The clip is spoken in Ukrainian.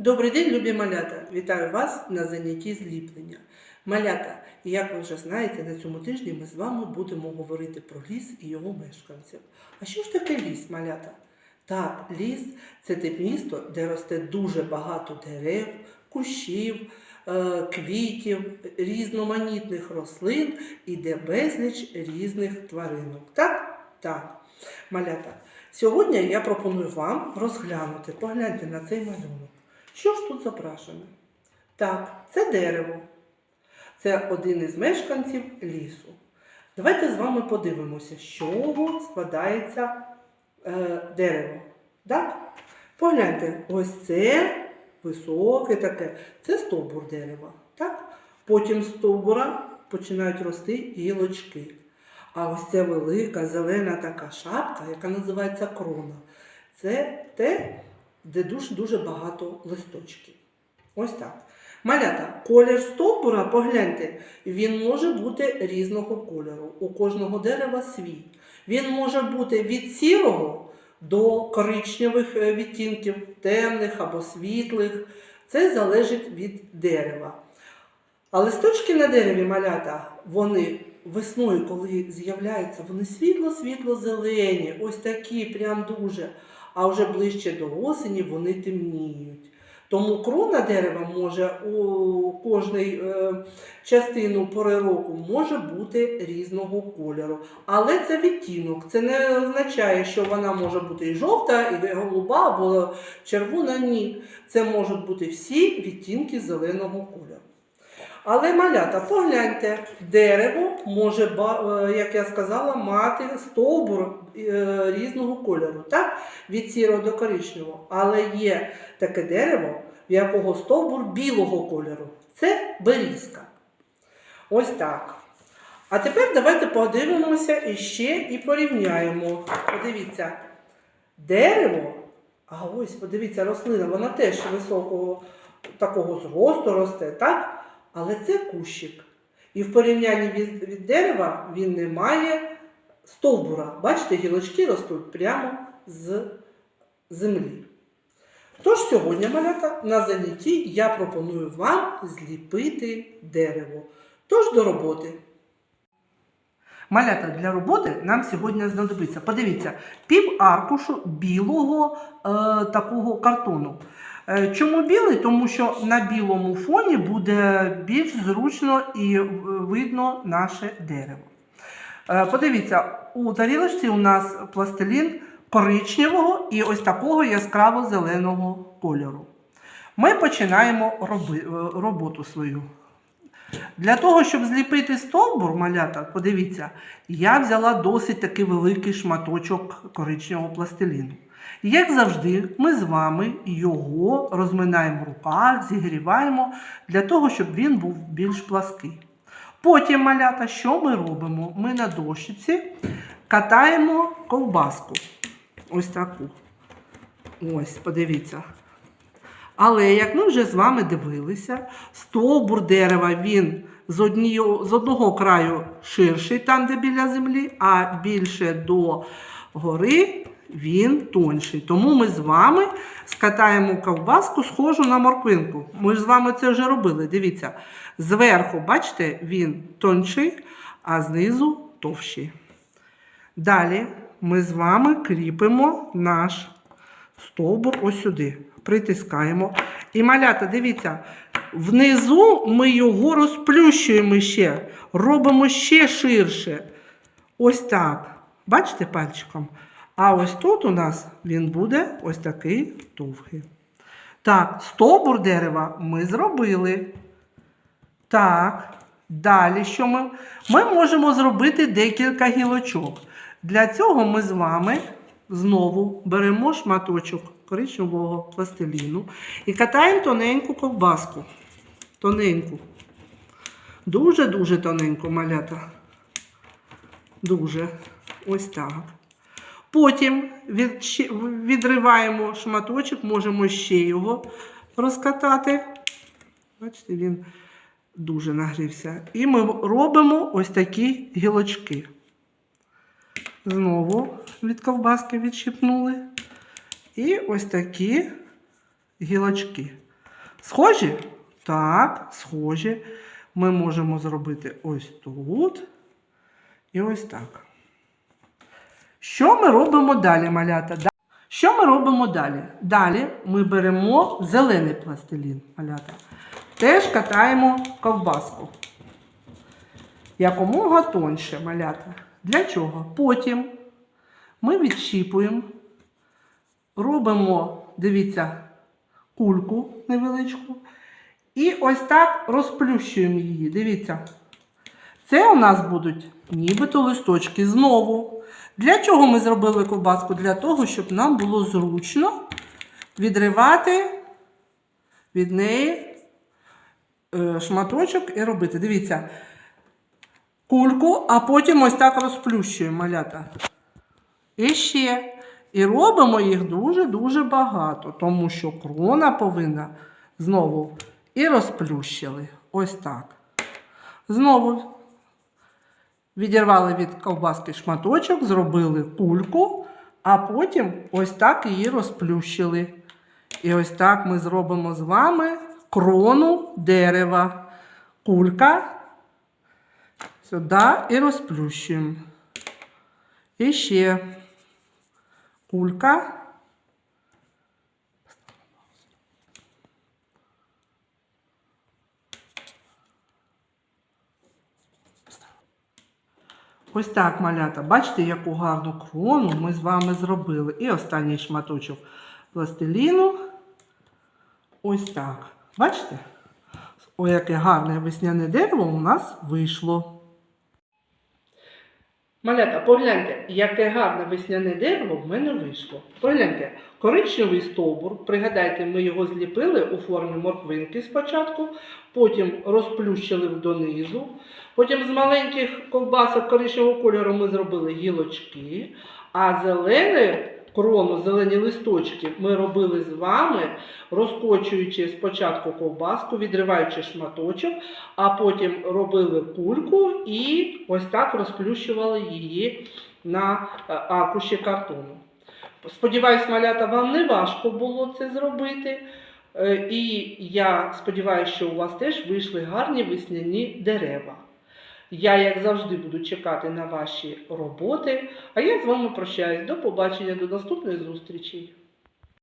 Добрий день, любі малята! Вітаю вас на занятті зліплення. Малята, як ви вже знаєте, на цьому тижні ми з вами будемо говорити про ліс і його мешканців. А що ж таке ліс, малята? Так, ліс це те місто, де росте дуже багато дерев, кущів, е, квітів, різноманітних рослин і де безліч різних тваринок. Так? Так. Малята, сьогодні я пропоную вам розглянути, погляньте на цей малюнок. Що ж тут зображено? Так, це дерево. Це один із мешканців лісу. Давайте з вами подивимося, з чого складається е, дерево. Так? Погляньте, ось це високе таке, це стовбур дерева. Так? Потім з стовбура починають рости гілочки. А ось ця велика зелена така шапка, яка називається крона, це те, де дуже-дуже багато листочків. Ось так. Малята, колір стовбура, погляньте, він може бути різного кольору. У кожного дерева свій. Він може бути від сірого до коричневих е, відтінків, темних або світлих. Це залежить від дерева. А листочки на дереві малята, вони весною, коли з'являються, вони світло-світло-зелені, ось такі, прям дуже. А вже ближче до осені вони темніють. Тому крона дерева може у кожної е, частину пори року може бути різного кольору. Але це відтінок. Це не означає, що вона може бути і жовта, і голуба, або червона. Ні. Це можуть бути всі відтінки зеленого кольору. Але малята, погляньте, дерево може, е, як я сказала, мати стовбур е, різного кольору, так? від сірого до коричневого. Але є таке дерево, в якого стовбур білого кольору. Це берізка. Ось так. А тепер давайте подивимося іще і порівняємо. Подивіться, дерево, а ось, подивіться, рослина, вона теж високого такого зросту росте, так? Але це кущик. І в порівнянні від, дерева він не має стовбура. Бачите, гілочки ростуть прямо з землі. Тож сьогодні, малята, на занятті я пропоную вам зліпити дерево. Тож до роботи. Малята для роботи нам сьогодні знадобиться. Подивіться, пів аркушу білого е, такого картону. Е, Чому білий? Тому що на білому фоні буде більш зручно і е, видно наше дерево. Е, Подивіться, у тарілочці у нас пластилін коричневого і ось такого яскраво-зеленого кольору. Ми починаємо роби, роботу свою. Для того, щоб зліпити стовбур, малята, подивіться, я взяла досить такий великий шматочок коричневого пластиліну. Як завжди, ми з вами його розминаємо в руках, зігріваємо для того, щоб він був більш плаский. Потім, малята, що ми робимо? Ми на дощиці катаємо ковбаску. Ось таку. Ось, подивіться. Але як ми вже з вами дивилися, стовбур дерева він з, однією, з одного краю ширший, там, де біля землі, а більше до гори він тонший. Тому ми з вами скатаємо ковбаску, схожу на морквинку. Ми ж з вами це вже робили. Дивіться, зверху, бачите, він тонший, а знизу товщий. Dалі ми з вами кріпимо наш стовбур ось сюди. Притискаємо. І малята, дивіться, внизу ми його розплющуємо ще, робимо ще ширше. Ось так. Бачите пальчиком? А ось тут у нас він буде ось такий довгий. Так, стовбур дерева ми зробили. Так, далі що ми? Ми можемо зробити декілька гілочок. Для цього ми з вами знову беремо шматочок коричневого пластиліну і катаємо тоненьку ковбаску. Тоненьку. Дуже-дуже тоненьку малята. Дуже. Ось так. Потім відриваємо шматочок, можемо ще його розкатати. Бачите, він дуже нагрівся. І ми робимо ось такі гілочки. Знову від ковбаски відщипнули. І ось такі гілочки. Схожі? Так, схожі. Ми можемо зробити ось тут і ось так. Що ми робимо далі, малята? Що ми робимо далі? Далі ми беремо зелений пластилін, малята. Теж катаємо ковбаску. Якомога тоньше, малята. Для чого? Потім ми відщіпуємо, робимо, дивіться, кульку невеличку. І ось так розплющуємо її. Дивіться. Це у нас будуть нібито листочки знову. Для чого ми зробили ковбаску? Для того, щоб нам було зручно відривати від неї е, шматочок і робити. Дивіться, кульку, а потім ось так розплющуємо малята. І ще. І робимо їх дуже-дуже багато, тому що крона повинна знову і розплющили. Ось так. Знову відірвали від ковбаски шматочок, зробили кульку, а потім ось так її розплющили. І ось так ми зробимо з вами крону дерева. Кулька сюди і розплющуємо. І ще кулька. Ось так, малята. Бачите, яку гарну крону ми з вами зробили. І останній шматочок пластиліну. Ось так. Бачите? Ось яке гарне весняне дерево у нас вийшло. Малята, погляньте, яке гарне весняне дерево в мене вийшло. Погляньте, коричневий стовбур, пригадайте, ми його зліпили у формі морквинки спочатку, потім розплющили донизу, потім з маленьких ковбасок коричневого кольору ми зробили гілочки, а зелене крону, зелені листочки ми робили з вами, розкочуючи спочатку ковбаску, відриваючи шматочок, а потім робили кульку і ось так розплющували її на е, аркуші картону. Сподіваюсь, малята, вам не важко було це зробити. Е, І я сподіваюся, що у вас теж вийшли гарні весняні дерева. Я, як завжди, буду чекати на ваші роботи. А я з вами прощаюсь. До побачення, до наступної зустрічі.